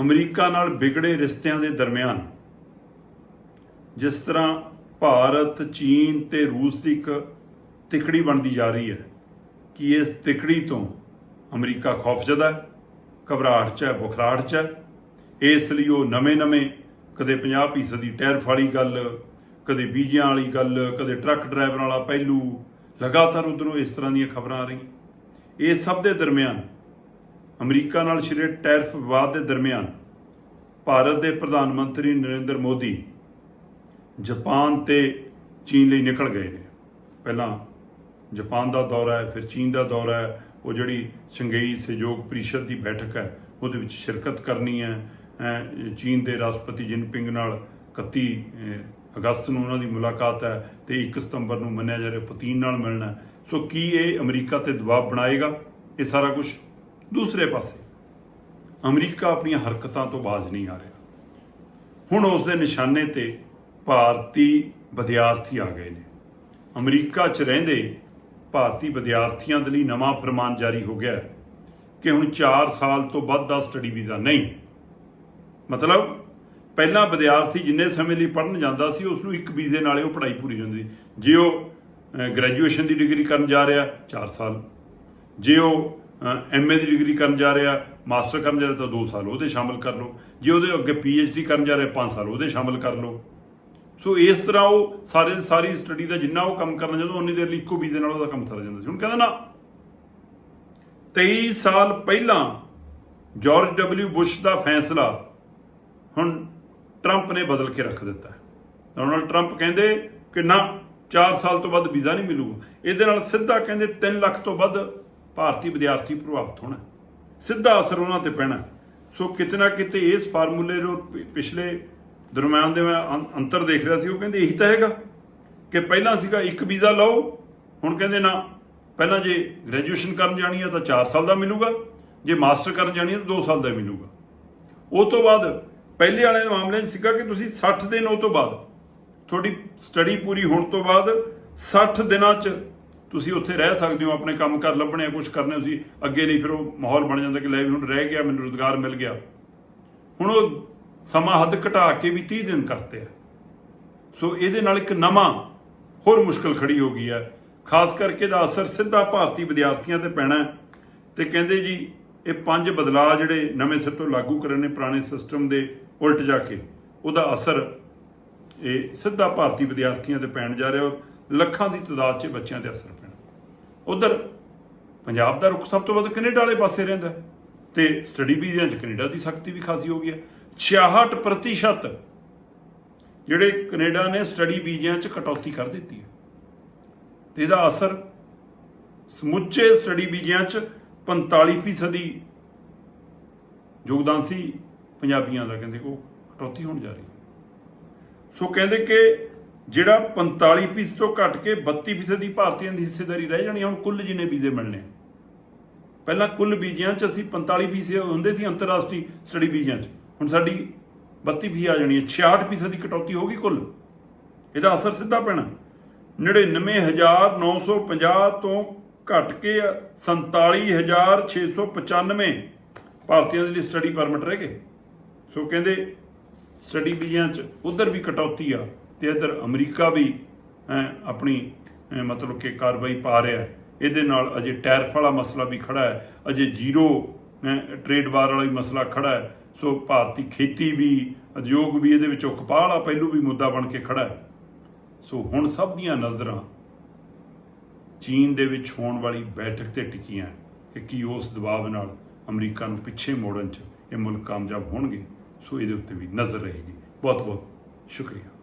America ਨਾਲ ਵਿਗੜੇ ਰਿਸ਼ਤਿਆਂ ਦੇ ਦਰਮਿਆਨ, ਜਿਸ ਤਰ੍ਹਾਂ ਭਾਰਤ, ਚੀਨ ਤੇ ਰੂਸ ਦੀ ਇੱਕ ਤਿਕੜੀ ਬਣਦੀ ਜਾ ਰਹੀ ਹੈ ਕਿ ਇਸ ਤਿਕੜੀ ਤੋਂ ਅਮਰੀਕਾ ਖੌਫਜ਼ਦਾ ਹੈ, ਘਬਰਾਹਟ 'ਚ ਹੈ ਬੁਖਲਾਹਟ 'ਚ ਹੈ। ਇਸ ਲਈ ਉਹ ਨਵੇਂ-ਨਵੇਂ ਕਦੇ 50% ਦੀ ਟੈਰਫ ਵਾਲੀ ਗੱਲ, ਕਦੇ ਬੀਜਿਆਂ ਵਾਲੀ ਗੱਲ, ਕਦੇ ਟਰੱਕ ਡਰਾਈਵਰ ਵਾਲਾ ਪਹਿਲੂ ਲਗਾਤਾਰ ਉਧਰੋਂ ਇਸ ਤਰ੍ਹਾਂ ਦੀਆਂ ਖਬਰਾਂ ਆ ਰਹੀਆਂ। ਇਹ ਸਭ ਦੇ ਦਰਮਿਆਨ ਅਮਰੀਕਾ ਨਾਲ ਸ਼੍ਰੀ ਟੈਰਫ ਵਿਵਾਦ ਦੇ ਦਰਮਿਆਨ ਭਾਰਤ ਦੇ ਪ੍ਰਧਾਨ ਮੰਤਰੀ ਨਰਿੰਦਰ ਮੋਦੀ ਜਾਪਾਨ ਤੇ ਚੀਨ ਲਈ ਨਿਕਲ ਗਏ ਨੇ। ਪਹਿਲਾਂ ਜਾਪਾਨ ਦਾ ਦੌਰਾ ਹੈ, ਫਿਰ ਚੀਨ ਦਾ ਦੌਰਾ ਹੈ। ਉਹ ਜਿਹੜੀ ਸ਼ੰਘਾਈ ਸਹਿਯੋਗ ਪਰਿਸ਼ਦ ਦੀ ਬੈਠਕ ਹੈ, ਉਹਦੇ ਵਿੱਚ ਸ਼ਿਰਕਤ ਕਰਨੀ ਹੈ। ਚੀਨ ਦੇ ਰਾਸ਼ਟਰਪਤੀ ਜਿਨਪਿੰਗ ਨਾਲ 31 ਅਗਸਤ ਨੂੰ ਉਹਨਾਂ ਦੀ ਮੁਲਾਕਾਤ ਹੈ ਤੇ 1 ਸਤੰਬਰ ਨੂੰ ਮੰਨਿਆ ਜਾ ਰਿਹਾ, ਪੁਤਿਨ ਨਾਲ ਮਿਲਣਾ ਸੋ ਕੀ ਇਹ ਅਮਰੀਕਾ ਤੇ ਦਬਾਅ ਬਣਾਏਗਾ? ਇਹ ਸਾਰਾ ਕੁਝ ਦੂਸਰੇ ਪਾਸੇ। ਅਮਰੀਕਾ ਆਪਣੀਆਂ ਹਰਕਤਾਂ ਤੋਂ ਬਾਜ਼ ਨਹੀਂ ਆ ਰਿਹਾ। ਹੁਣ ਉਸ ਦੇ ਨਿਸ਼ਾਨੇ ਤੇ ਭਾਰਤੀ ਵਿਦਿਆਰਥੀ ਆ ਗਏ ਨੇ। ਅਮਰੀਕਾ 'ਚ ਰਹਿੰਦੇ ਭਾਰਤੀ ਵਿਦਿਆਰਥੀਆਂ ਦੇ ਲਈ ਨਵਾਂ ਫਰਮਾਨ ਜਾਰੀ ਹੋ ਗਿਆ ਕਿ ਹੁਣ 4 ਸਾਲ ਤੋਂ ਵੱਧ ਦਾ ਸਟੱਡੀ ਵੀਜ਼ਾ ਨਹੀਂ। ਮਤਲਬ ਪਹਿਲਾਂ ਵਿਦਿਆਰਥੀ ਜਿੰਨੇ ਸਮੇਂ ਲਈ ਪੜ੍ਹਨ ਜਾਂਦਾ ਸੀ ਉਸ ਨੂੰ ਇੱਕ ਵੀਜ਼ੇ ਨਾਲੇ ਉਹ ਪੜ੍ਹਾਈ ਪੂਰੀ ਹੁੰਦੀ। ਜੇ ਉਹ ਗ੍ਰੈਜੂਏਸ਼ਨ ਦੀ ਡਿਗਰੀ ਕਰਨ ਜਾ ਰਿਹਾ 4 ਸਾਲ। ਜੇ ਉਹ ਐਮਏ ਦੀ ਡਿਗਰੀ ਕਰਨ ਜਾ ਰਿਹਾ ਮਾਸਟਰ ਕਰਨ ਜਾ ਰਿਹਾ ਤਾਂ 2 ਸਾਲ ਉਹਦੇ ਸ਼ਾਮਲ ਕਰ ਲਓ। ਜੇ ਉਹਦੇ ਅੱਗੇ ਪੀਐਚਡੀ ਕਰਨ ਜਾ ਰਿਹਾ 5 ਸਾਲ ਉਹਦੇ ਸ਼ਾਮਲ ਕਰ ਲਓ। ਸੋ ਇਸ ਤਰ੍ਹਾਂ ਉਹ ਸਾਰੇ ਸਾਰੀ ਸਟੱਡੀ ਦਾ ਜਿੰਨਾ ਉਹ ਕੰਮ ਕਰਨਾ ਚਾਹੁੰਦਾ, ਉਨੀ ਦੇਰ ਲਈ ਇੱਕੋ ਵੀਜ਼ੇ ਨਾਲ ਉਹਦਾ ਕੰਮ ਸਰ ਜਾਂਦਾ ਸੀ। ਹੁਣ ਕਹਿੰਦਾ ਨਾ 23 ਸਾਲ ਪਹਿਲਾਂ ਜਾਰਜ ਡਬਲਯੂ ਬੁਸ਼ ਦਾ ਫੈਸਲਾ ਹੁਣ ਟਰੰਪ ਨੇ ਬਦਲ ਕੇ ਰੱਖ ਦਿੱਤਾ। ਹੈ ਡੋਨਲਡ ਟਰੰਪ ਕਹਿੰਦੇ ਕਿ ਨਾ 4 ਸਾਲ ਤੋਂ ਵੱਧ ਵੀਜ਼ਾ ਨਹੀਂ ਮਿਲੂਗਾ। ਇਹਦੇ ਨਾਲ ਸਿੱਧਾ ਕਹਿੰਦੇ 3 ਲੱਖ ਤੋਂ ਵੱਧ ਭਾਰਤੀ ਵਿਦਿਆਰਥੀ ਪ੍ਰਭਾਵਿਤ ਹੋਣਾ। ਸਿੱਧਾ ਅਸਰ ਉਹਨਾਂ ਤੇ ਪੈਣਾ। ਸੋ ਕਿਤੇ ਨਾ ਕਿਤੇ ਇਸ ਫਾਰਮੂਲੇ ਨੂੰ ਪਿਛਲੇ ਦਰਮਿਆਨ ਦੇ ਮੈਂ ਅੰ- ਅੰਤਰ ਦੇਖ ਰਿਹਾ ਸੀ, ਉਹ ਕਹਿੰਦੇ ਇਹੀ ਤਾਂ ਹੈਗਾ ਕਿ ਪਹਿਲਾਂ ਸੀਗਾ ਇੱਕ ਵੀਜ਼ਾ ਲਓ, ਹੁਣ ਕਹਿੰਦੇ ਨਾ, ਪਹਿਲਾਂ ਜੇ ਗ੍ਰੈਜੂਏਸ਼ਨ ਕਰਨ ਜਾਣੀ ਹੈ ਤਾਂ 4 ਸਾਲ ਦਾ ਮਿਲੂਗਾ, ਜੇ ਮਾਸਟਰ ਕਰਨ ਜਾਣੀ ਹੈ ਤਾਂ 2 ਸਾਲ ਦਾ ਮਿਲੂਗਾ। ਉਹ ਤੋਂ ਬਾਅਦ ਪਹਿਲੇ ਵਾਲੇ ਦੇ ਮਾਮਲੇ 'ਚ ਸੀਗਾ ਕਿ ਤੁਸੀਂ 60 ਦਿਨ ਉਹ ਤੋਂ ਬਾਅਦ, ਤੁਹਾਡੀ ਸਟੱਡੀ ਪੂਰੀ ਹੋਣ ਤੋਂ ਬਾਅਦ 60 ਦਿਨਾਂ 'ਚ ਤੁਸੀਂ ਉੱਥੇ ਰਹਿ ਸਕਦੇ ਹੋ, ਆਪਣੇ ਕੰਮ ਕਰ ਲੱਭਣੇ ਕੁਝ ਕਰਨੇ ਤੁਸੀਂ। ਅੱਗੇ ਨਹੀਂ ਫਿਰ ਉਹ ਮਾਹੌਲ ਬਣ ਜਾਂਦਾ ਕਿ ਲੈ ਵੀ ਹੁਣ ਰਹਿ ਗਿਆ, ਮੈਨੂੰ ਰੋਜ਼ਗਾਰ ਮਿਲ ਗਿਆ। ਹੁਣ ਉਹ ਸਮਾਂ ਹੱਦ ਘਟਾ ਕੇ ਵੀ 30 ਦਿਨ ਕਰਤੇ ਆ। ਸੋ ਇਹਦੇ ਨਾਲ ਇੱਕ ਨਵਾਂ ਹੋਰ ਮੁਸ਼ਕਲ ਖੜੀ ਹੋ ਗਈ ਹੈ ਖਾਸ ਕਰਕੇ ਦਾ ਅਸਰ ਸਿੱਧਾ ਭਾਰਤੀ ਵਿਦਿਆਰਥੀਆਂ ਤੇ ਪੈਣਾ ਹੈ। ਤੇ ਕਹਿੰਦੇ ਜੀ, ਇਹ ਪੰਜ ਬਦਲਾਅ ਜਿਹੜੇ ਨਵੇਂ ਸਿਰ ਤੋਂ ਲਾਗੂ ਕਰਨ ਨੇ ਪੁਰਾਣੇ ਸਿਸਟਮ ਦੇ ਉਲਟ ਜਾ ਕੇ, ਉਹਦਾ ਅਸਰ ਇਹ ਸਿੱਧਾ ਭਾਰਤੀ ਵਿਦਿਆਰਥੀਆਂ ਤੇ ਪੈਣ ਜਾ ਰਿਹਾ ਔਰ ਲੱਖਾਂ ਦੀ ਤਾਦਾਦ 'ਚ ਬੱਚਿਆਂ ਤੇ ਅਸਰ ਪੈਣਾ। ਉਧਰ ਪੰਜਾਬ ਦਾ ਰੁਖ ਸਭ ਤੋਂ ਵੱਧ ਕੈਨੇਡਾ ਵਾਲੇ ਪਾਸੇ ਰਹਿੰਦਾ ਹੈ ਤੇ ਸਟੱਡੀ ਵੀਜ਼ਿਆਂ 'ਚ ਕੈਨੇਡਾ ਦੀ ਸਖਤੀ ਵੀ ਖਾਸੀ ਹੋ ਗਈ ਹੈ। 66% ਜਿਹੜੇ ਕੈਨੇਡਾ ਨੇ ਸਟੱਡੀ ਵੀਜ਼ਿਆਂ 'ਚ ਕਟੌਤੀ ਕਰ ਦਿੱਤੀ ਹੈ। ਤੇ ਇਹਦਾ ਅਸਰ ਸਮੁੱਚੇ ਸਟੱਡੀ ਵੀਜ਼ਿਆਂ 'ਚ 45% ਦੀ ਯੋਗਦਾਨ ਸੀ ਪੰਜਾਬੀਆਂ ਦਾ, ਕਹਿੰਦੇ ਉਹ ਕਟੌਤੀ ਹੋਣ ਜਾ ਰਹੀ ਸੋ ਕਹਿੰਦੇ ਕਿ ਜਿਹੜਾ 45% ਤੋਂ ਘਟ ਕੇ 32% ਦੀ ਭਾਰਤੀਆਂ ਦੀ ਹਿੱਸੇਦਾਰੀ ਰਹਿ ਜਾਣੀ ਹੁਣ ਕੁੱਲ ਜਿੰਨੇ ਵੀਜ਼ੇ ਮਿਲਣੇ ਆ। ਪਹਿਲਾਂ ਕੁੱਲ ਵੀਜ਼ਿਆਂ 'ਚ ਅਸੀਂ 45% ਹੁੰਦੇ ਸੀ ਅੰਤਰਰਾਸ਼ਟਰੀ ਸਟੱਡੀ ਵੀਜ਼ਿਆਂ 'ਚ। ਹੁਣ ਸਾਡੀ 32 ਵੀ ਆ ਜਾਣੀ ਹੈ 66% ਦੀ ਕਟੌਤੀ ਹੋ ਗਈ ਕੁੱਲ। ਇਹਦਾ ਅਸਰ ਸਿੱਧਾ ਪੈਣਾ। 99950 ਤੋਂ ਘਟ ਕੇ 47695 ਭਾਰਤੀਆਂ ਦੇ ਲਈ ਸਟੱਡੀ ਪਰਮਿਟ ਰਹਿ ਗਏ। ਸੋ ਕਹਿੰਦੇ ਸਟੱਡੀ ਵੀਜ਼ਿਆਂ 'ਚ ਉਧਰ ਵੀ ਕਟੌਤੀ ਆ। ਤੇ ਇੱਧਰ ਅਮਰੀਕਾ ਵੀ ਆਪਣੀ ਮਤਲਬ ਕਿ ਕਾਰਵਾਈ ਪਾ ਰਿਹਾ ਇਹਦੇ ਨਾਲ ਅਜੇ ਟੈਰਫ ਵਾਲਾ ਮਸਲਾ ਵੀ ਖੜਾ ਹੈ। ਅਜੇ ਜ਼ੀਰੋ ਹੈਂ, ਟ੍ਰੇਡ ਵਾਰ ਵਾਲਾ ਵੀ ਮਸਲਾ ਖੜਾ ਹੈ। ਸੋ ਭਾਰਤੀ ਖੇਤੀ ਵੀ ਉਦਯੋਗ ਵੀ ਇਹਦੇ ਵਿੱਚੋਂ ਕਪਾਹ ਵਾਲਾ ਪਹਿਲੂ ਵੀ ਮੁੱਦਾ ਬਣ ਕੇ ਖੜਾ ਹੈ। ਸੋ ਹੁਣ ਸਭ ਦੀਆਂ ਨਜ਼ਰਾਂ ਚੀਨ ਦੇ ਵਿੱਚ ਹੋਣ ਵਾਲੀ ਬੈਠਕ ਤੇ ਟਿਕੀਆਂ ਕਿ ਕੀ ਉਸ ਦਬਾਅ ਨਾਲ ਅਮਰੀਕਾ ਨੂੰ ਪਿੱਛੇ ਮੋੜਨ 'ਚ ਇਹ ਮੁਲਕ ਕਾਮਯਾਬ ਹੋਣਗੇ। ਸੋ ਇਹਦੇ ਉੱਤੇ ਵੀ ਨਜ਼ਰ ਰਹੇਗੀ। ਬਹੁਤ ਬਹੁਤ ਸ਼ੁਕਰੀਆ।